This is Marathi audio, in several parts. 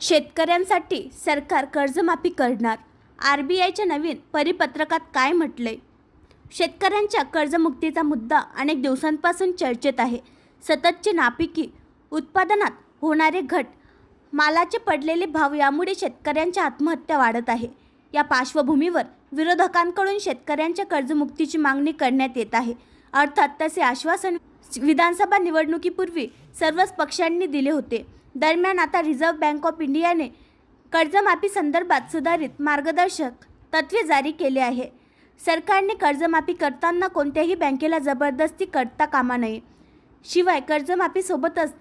शेतकऱ्यांसाठी सरकार कर्जमाफी करणार. आर बी आयच्या नवीन परिपत्रकात काय म्हटलंय? शेतकऱ्यांच्या कर्जमुक्तीचा मुद्दा अनेक दिवसांपासून चर्चेत आहे. सततची नापिकी उत्पादनात होणारे घट मालाचे पडलेले भाव यामुळे शेतकऱ्यांच्या आत्महत्या वाढत आहे. या पार्श्वभूमीवर विरोधकांकडून शेतकऱ्यांच्या कर्जमुक्तीची मागणी करण्यात येत आहे. अर्थात तसे आश्वासन विधानसभा निवडणुकीपूर्वी सर्वच पक्षांनी दिले होते. दरम्यान आता रिझर्व्ह बँक ऑफ इंडियाने कर्जमाफी संदर्भात सुधारित मार्गदर्शक तत्त्वे जारी केले आहे. सरकारने कर्जमाफी करताना कोणत्याही बँकेला जबरदस्ती करता कामा नये. शिवाय कर्जमाफीसोबतच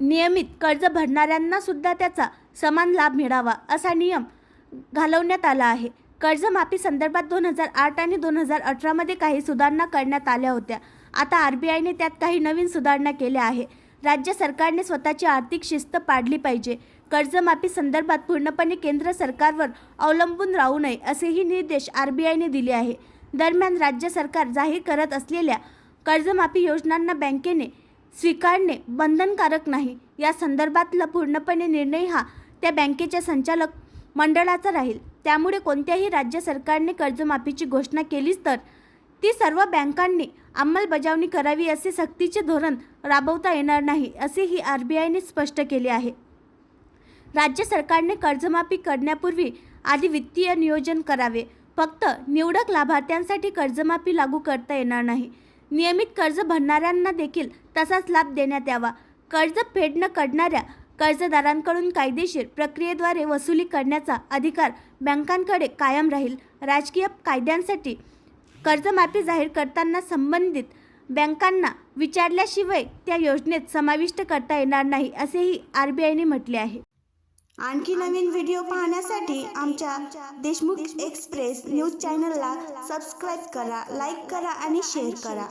नियमित कर्ज भरणाऱ्यांना सुद्धा त्याचा समान लाभ मिळावा असा नियम घालवण्यात आला आहे. कर्जमाफी संदर्भात दोन हजार आठ आणि दोन हजार अठरामध्ये काही सुधारणा करण्यात आल्या होत्या. आता आर बी आयने त्यात काही नवीन सुधारणा केल्या आहे राज्य सरकारने स्वतःची आर्थिक शिस्त पाडली पाहिजे. कर्जमाफी संदर्भात पूर्णपणे केंद्र सरकारवर अवलंबून राहू नये असेही निर्देश आर बी आयने दिले आहे. दरम्यान राज्य सरकार जाहीर करत असलेल्या कर्जमाफी योजनांना बँकेने स्वीकारणे बंधनकारक नाही. या संदर्भातला पूर्णपणे निर्णय हा त्या बँकेच्या संचालक मंडळाचा राहील. त्यामुळे कोणत्याही राज्य सरकारने कर्जमाफीची घोषणा केलीच तर ती सर्व बँकांनी अंमलबजावणी करावी असे सक्तीचे धोरण राबवता येणार नाही असेही आर बी आयने स्पष्ट केले आहे. राज्य सरकारने कर्जमाफी करण्यापूर्वी आधी वित्तीय नियोजन करावे. फक्त निवडक लाभार्थ्यांसाठी कर्जमाफी लागू करता येणार नाही. नियमित कर्ज भरणाऱ्यांना देखील तसाच लाभ देण्यात यावा. कर्ज फेड न करणाऱ्या कर्जदारांकडून कायदेशीर प्रक्रियेद्वारे वसुली करण्याचा अधिकार बँकांकडे कायम राहील. राजकीय कायद्यांसाठी कर्जमाफी जाहीर करताना संबंधित बँकांना विचारल्याशिवाय त्या योजनेत समाविष्ट करता येणार नाही असेही आर बी आयने म्हटले आहे. आणखी नवीन व्हिडिओ पाहण्यासाठी आमच्या देशमुख एक्सप्रेस न्यूज चॅनलला सबस्क्राईब करा लाईक करा आणि शेअर करा.